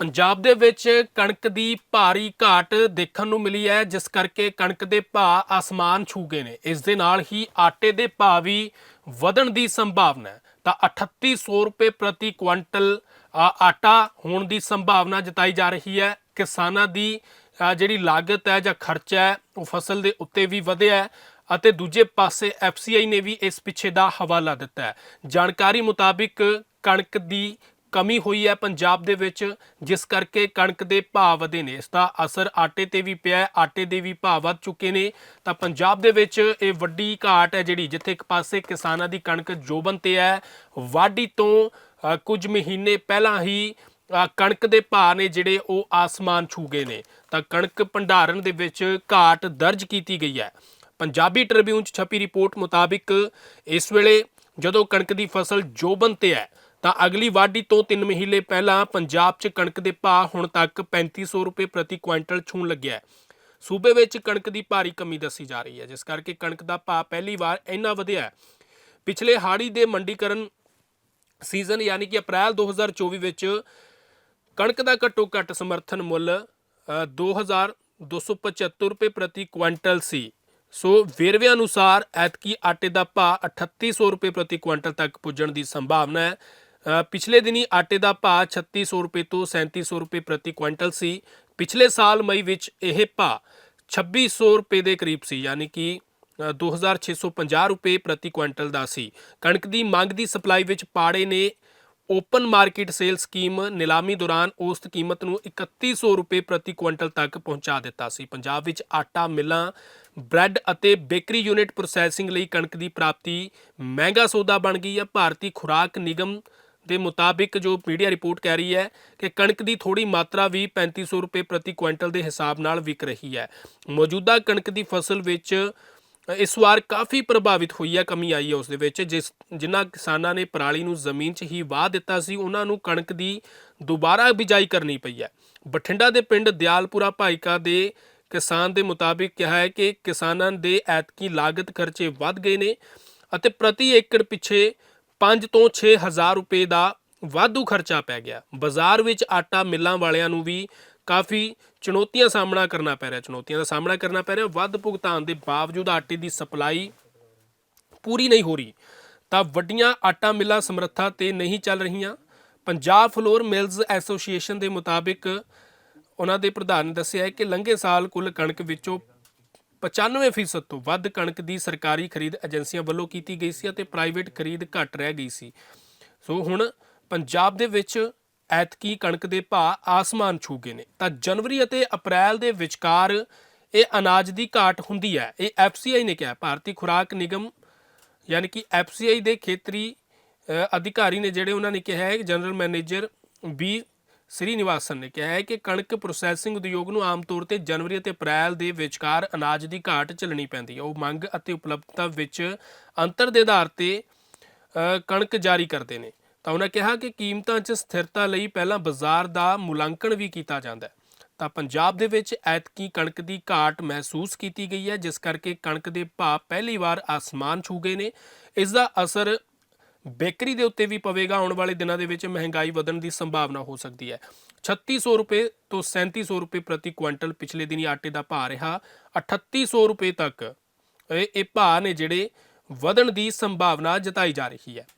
ਪੰਜਾਬ ਦੇ ਵਿੱਚ ਕਣਕ ਦੀ ਭਾਰੀ ਘਾਟ ਦੇਖਣ ਨੂੰ ਮਿਲੀ ਹੈ, ਜਿਸ ਕਰਕੇ ਕਣਕ ਦੇ ਭਾਅ ਆਸਮਾਨ ਛੂ ਗਏ ਨੇ। ਇਸ ਦੇ ਨਾਲ ਹੀ ਆਟੇ ਦੇ ਭਾਅ ਵੀ ਵਧਣ ਦੀ ਸੰਭਾਵਨਾ ਹੈ। ਤਾਂ 3800 ਰੁਪਏ ਪ੍ਰਤੀ ਕੁਇੰਟਲ ਆਟਾ ਹੋਣ ਦੀ ਸੰਭਾਵਨਾ ਜਤਾਈ ਜਾ ਰਹੀ ਹੈ। ਕਿਸਾਨਾਂ ਦੀ ਜਿਹੜੀ ਲਾਗਤ ਹੈ ਜਾਂ ਖਰਚਾ ਹੈ, ਉਹ ਫਸਲ ਦੇ ਉੱਤੇ ਵੀ ਵਧਿਆ ਹੈ ਅਤੇ ਦੂਜੇ ਪਾਸੇ FCI ਨੇ ਵੀ ਇਸ ਪਿੱਛੇ ਦਾ ਹਵਾਲਾ ਦਿੱਤਾ ਹੈ। ਜਾਣਕਾਰੀ ਮੁਤਾਬਿਕ ਕਣਕ ਦੀ ਕਮੀ ਹੋਈ ਹੈ ਪੰਜਾਬ ਦੇ ਵਿੱਚ, ਜਿਸ ਕਰਕੇ ਕਣਕ ਦੇ ਭਾਅ ਵਧੇ ਨੇ। ਇਸ ਦਾ ਅਸਰ ਆਟੇ ਤੇ ਵੀ ਪਿਆ ਆਟੇ ਦੇ ਵੀ ਭਾਅ ਵੱਧ ਚੁੱਕੇ ਨੇ। ਤਾਂ ਪੰਜਾਬ ਦੇ ਵਿੱਚ ਇਹ ਵੱਡੀ ਘਾਟ ਹੈ ਜਿਹੜੀ ਜਿੱਥੇ ਇੱਕ ਪਾਸੇ ਕਿਸਾਨਾਂ ਦੀ ਕਣਕ ਜੋਬਨ ਤੇ ਹੈ, ਵਾਢੀ ਤੋਂ ਕੁਝ ਮਹੀਨੇ ਪਹਿਲਾਂ ਹੀ ਕਣਕ ਦੇ ਭਾਅ ਨੇ ਜਿਹੜੇ ਉਹ ਆਸਮਾਨ ਛੂ ਗਏ ਨੇ। ਤਾਂ ਕਣਕ ਭੰਡਾਰਨ ਦੇ ਵਿੱਚ ਘਾਟ ਦਰਜ ਕੀਤੀ ਗਈ ਹੈ। ਪੰਜਾਬੀ ਟ੍ਰਿਬਿਊਨ 'ਚ ਛਪੀ ਰਿਪੋਰਟ ਮੁਤਾਬਿਕ, ਇਸ ਵੇਲੇ ਜਦੋਂ ਕਣਕ ਦੀ ਫਸਲ ਜੋਬਨ ਤੇ ਹੈ ਤਾਂ ਅਗਲੀ ਵਾਢੀ ਤੋਂ 3 ਮਹੀਨੇ ਪਹਿਲਾਂ ਪੰਜਾਬ 'ਚ ਕਣਕ ਦੇ ਭਾਅ ਹੁਣ ਤੱਕ 3500 ਰੁਪਏ ਪ੍ਰਤੀ ਕੁਇੰਟਲ ਛੂਣ ਲੱਗਿਆ ਹੈ। ਸੂਬੇ ਵਿੱਚ ਕਣਕ ਦੀ ਭਾਰੀ ਕਮੀ ਦੱਸੀ ਜਾ ਰਹੀ ਹੈ ਜਿਸ ਕਰਕੇ ਕਣਕ ਦਾ ਭਾਅ ਪਹਿਲੀ ਵਾਰ ਇੰਨਾ ਵਧਿਆ ਹੈ। ਪਿਛਲੇ ਹਾੜੀ ਦੇ ਮੰਡੀਕਰਨ ਸੀਜ਼ਨ ਯਾਨੀ ਕਿ ਅਪ੍ਰੈਲ 2024 ਵਿੱਚ ਕਣਕ ਦਾ ਘੱਟੋ ਘੱਟ ਸਮਰਥਨ ਮੁੱਲ ਅ, 2275 ਰੁਪਏ ਪ੍ਰਤੀ ਕੁਇੰਟਲ ਸੀ। ਸੋ ਵੇਰਵੇ ਅਨੁਸਾਰ ਐਤਕੀ ਆਟੇ ਦਾ ਭਾਅ 3800 ਰੁਪਏ ਪ੍ਰਤੀ ਕੁਇੰਟਲ ਤੱਕ ਪੁੱਜਣ ਦੀ ਸੰਭਾਵਨਾ ਹੈ। ਪਿਛਲੇ ਦਿਨੀ ਆਟੇ ਦਾ ਭਾਅ 3600 ਰੁਪਏ ਤੋਂ 3700 ਰੁਪਏ ਪ੍ਰਤੀ ਕੁਇੰਟਲ ਸੀ। ਪਿਛਲੇ ਸਾਲ ਮਈ ਵਿੱਚ ਇਹ ਭਾਅ 2600 ਰੁਪਏ ਦੇ ਕਰੀਬ ਸੀ ਯਾਨੀ ਕਿ ਅ, 2650 ਰੁਪਏ ਪ੍ਰਤੀ ਕੁਇੰਟਲ ਦਾ ਸੀ। ਕਣਕ ਦੀ ਮੰਗ ਦੀ ਸਪਲਾਈ ਵਿੱਚ ਪਾੜੇ ਨੇ ਓਪਨ ਮਾਰਕੀਟ ਸੇਲ ਸਕੀਮ ਨਿਲਾਮੀ ਦੌਰਾਨ ਔਸਤ ਕੀਮਤ ਨੂੰ 3100 ਰੁਪਏ ਪ੍ਰਤੀ ਕੁਇੰਟਲ ਤੱਕ ਪਹੁੰਚਾ ਦਿੱਤਾ ਸੀ। ਪੰਜਾਬ ਵਿੱਚ ਆਟਾ ਮਿੱਲਾਂ ਬ੍ਰੈਡ ਅਤੇ ਬੇਕਰੀ ਯੂਨਿਟ ਪ੍ਰੋਸੈਸਿੰਗ ਲਈ ਕਣਕ ਦੀ ਪ੍ਰਾਪਤੀ ਮਹਿੰਗਾ ਸੌਦਾ ਬਣ ਗਈ ਹੈ। ਭਾਰਤੀ ਖੁਰਾਕ ਨਿਗਮ ਦੇ ਮੁਤਾਬਿਕ ਜੋ ਮੀਡੀਆ ਰਿਪੋਰਟ ਕਹਿ ਰਹੀ ਹੈ ਕਿ ਕਣਕ ਦੀ ਥੋੜੀ ਮਾਤਰਾ ਵੀ 3500 ਰੁਪਏ ਪ੍ਰਤੀ ਕੁਇੰਟਲ ਦੇ ਹਿਸਾਬ ਨਾਲ ਵਿਕ ਰਹੀ ਹੈ। ਮੌਜੂਦਾ ਕਣਕ ਦੀ ਫਸਲ ਵਿੱਚ ਇਸ ਵਾਰ ਕਾਫੀ ਪ੍ਰਭਾਵਿਤ ਹੋਈ ਹੈ, ਕਮੀ ਆਈ ਹੈ ਉਸ ਦੇ ਵਿੱਚ, ਜਿਸ, ਜਿਨ੍ਹਾਂ ਕਿਸਾਨਾਂ ਨੇ ਪਰਾਲੀ ਨੂੰ ਜ਼ਮੀਨ 'ਚ ਹੀ ਵਾਹ ਦਿੱਤਾ ਸੀ, ਉਹਨਾਂ ਨੂੰ ਕਣਕ ਦੀ ਦੁਬਾਰਾ ਬਿਜਾਈ ਕਰਨੀ ਪਈ ਹੈ। ਬਠਿੰਡਾ ਦੇ ਪਿੰਡ ਦਿਆਲਪੁਰਾ ਭਾਈਕਾ ਦੇ ਕਿਸਾਨ ਦੇ ਮੁਤਾਬਿਕ ਕਿਹਾ ਹੈ ਕਿ ਕਿਸਾਨਾਂ ਦੇ ਐਤਕੀ ਲਾਗਤ ਖਰਚੇ ਵੱਧ ਗਏ ਨੇ ਅਤੇ ਪ੍ਰਤੀ ਏਕੜ ਪਿੱਛੇ 5 ਤੋਂ 6000 ਰੁਪਏ ਦਾ ਵਾਧੂ ਖਰਚਾ ਪੈ ਗਿਆ। ਬਾਜ਼ਾਰ ਵਿੱਚ ਆਟਾ ਮਿੱਲਾਂ ਵਾਲਿਆਂ ਨੂੰ ਵੀ ਕਾਫੀ ਚੁਣੌਤੀਆਂ ਸਾਹਮਣਾ ਕਰਨਾ ਪੈ ਰਿਹਾ। ਚੁਣੌਤੀਆਂ ਦਾ ਸਾਹਮਣਾ ਕਰਨਾ ਪੈ ਰਿਹਾ। ਵੱਧ ਭੁਗਤਾਨ ਦੇ ਬਾਵਜੂਦ ਆਟੇ ਦੀ ਸਪਲਾਈ ਪੂਰੀ ਨਹੀਂ ਹੋ ਰਹੀ। ਤਾਂ ਵੱਡੀਆਂ ਆਟਾ ਮਿੱਲਾਂ ਸਮਰੱਥਾ ਤੇ ਨਹੀਂ ਚੱਲ ਰਹੀਆਂ। ਪੰਜਾਬ ਫਲੋਰ ਮਿਲਜ਼ ਐਸੋਸੀਏਸ਼ਨ ਦੇ ਮੁਤਾਬਿਕ ਉਹਨਾਂ ਦੇ ਪ੍ਰਧਾਨ ਨੇ ਦੱਸਿਆ ਹੈ ਕਿ ਲੰਘੇ ਸਾਲ ਕੁੱਲ ਕਣਕ ਵਿੱਚੋਂ 95% ਤੋਂ ਵੱਧ ਕਣਕ ਦੀ ਸਰਕਾਰੀ ਖਰੀਦ ਏਜੰਸੀਆਂ ਵੱਲੋਂ ਕੀਤੀ ਗਈ ਸੀ ਅਤੇ ਪ੍ਰਾਈਵੇਟ ਖਰੀਦ ਘੱਟ ਰਹਿ ਗਈ ਸੀ। ਸੋ ਹੁਣ ਪੰਜਾਬ ਦੇ ਵਿੱਚ ਐਤਕੀ ਕਣਕ ਦੇ ਭਾਅ ਆਸਮਾਨ ਛੂ ਗਏ ਨੇ। ਤਾਂ ਜਨਵਰੀ ਅਤੇ ਅਪ੍ਰੈਲ ਦੇ ਵਿਚਕਾਰ ਇਹ ਅਨਾਜ ਦੀ ਘਾਟ ਹੁੰਦੀ ਹੈ। ਇਹ ਐਫਸੀਆਈ ਨੇ ਕਿਹਾ। ਭਾਰਤੀ ਖੁਰਾਕ ਨਿਗਮ ਯਾਨੀ ਕਿ ਐਫਸੀਆਈ ਦੇ ਖੇਤਰੀ ਅਧਿਕਾਰੀ ਨੇ ਜਿਹੜੇ ਉਹਨਾਂ ਨੇ ਕਿਹਾ ਹੈ ਕਿ ਜਨਰਲ ਮੈਨੇਜਰ ਬੀ ਸ੍ਰੀਨਿਵਾਸਨ ਨੇ ਕਿਹਾ ਹੈ ਕਿ ਕਣਕ ਪ੍ਰੋਸੈਸਿੰਗ ਉਦਯੋਗ ਨੂੰ ਆਮ ਤੌਰ ਤੇ ਜਨਵਰੀ ਅਤੇ ਅਪ੍ਰੈਲ ਦੇ ਵਿਚਕਾਰ ਅਨਾਜ ਦੀ ਘਾਟ ਝੱਲਣੀ ਪੈਂਦੀ ਹੈ। ਉਹ ਮੰਗ ਅਤੇ ਉਪਲਬਧਤਾ ਵਿੱਚ ਅੰਤਰ ਦੇ ਆਧਾਰ ਤੇ ਕਣਕ ਜਾਰੀ ਕਰਦੇ ਨੇ। ਤਾਂ ਉਹਨਾਂ ਕਿਹਾ ਕਿ ਕੀਮਤਾਂ 'ਚ ਸਥਿਰਤਾ ਲਈ ਪਹਿਲਾਂ ਬਾਜ਼ਾਰ ਦਾ ਮੁਲਾਂਕਣ ਵੀ ਕੀਤਾ ਜਾਂਦਾ ਹੈ। ਤਾਂ ਪੰਜਾਬ ਦੇ ਵਿੱਚ ਐਤਕੀ ਕਣਕ ਦੀ ਘਾਟ ਮਹਿਸੂਸ ਕੀਤੀ ਗਈ ਹੈ, ਜਿਸ ਕਰਕੇ ਕਣਕ ਦੇ ਭਾਅ ਪਹਿਲੀ ਵਾਰ ਆਸਮਾਨ ਛੂ ਗਏ ਨੇ। ਇਸ ਦਾ ਅਸਰ ਬੇਕਰੀ ਦੇ ਉੱਤੇ ਵੀ ਪਵੇਗਾ, ਆਉਣ ਵਾਲੇ ਦਿਨਾਂ ਦੇ ਵਿੱਚ ਮਹਿੰਗਾਈ ਵਧਣ ਦੀ ਸੰਭਾਵਨਾ ਹੋ ਸਕਦੀ ਹੈ। 3600 ਰੁਪਏ ਤੋਂ 3700 ਰੁਪਏ ਪ੍ਰਤੀ ਕੁਇੰਟਲ ਪਿਛਲੇ ਦਿਨੀ ਆਟੇ ਦਾ ਭਾਅ ਰਿਹਾ 3800 ਰੁਪਏ ਤੱਕ। ਇਹ ਇਹ ਭਾਅ ਨੇ ਜਿਹੜੇ ਵਧਣ ਦੀ ਸੰਭਾਵਨਾ ਜਤਾਈ ਜਾ ਰਹੀ ਹੈ।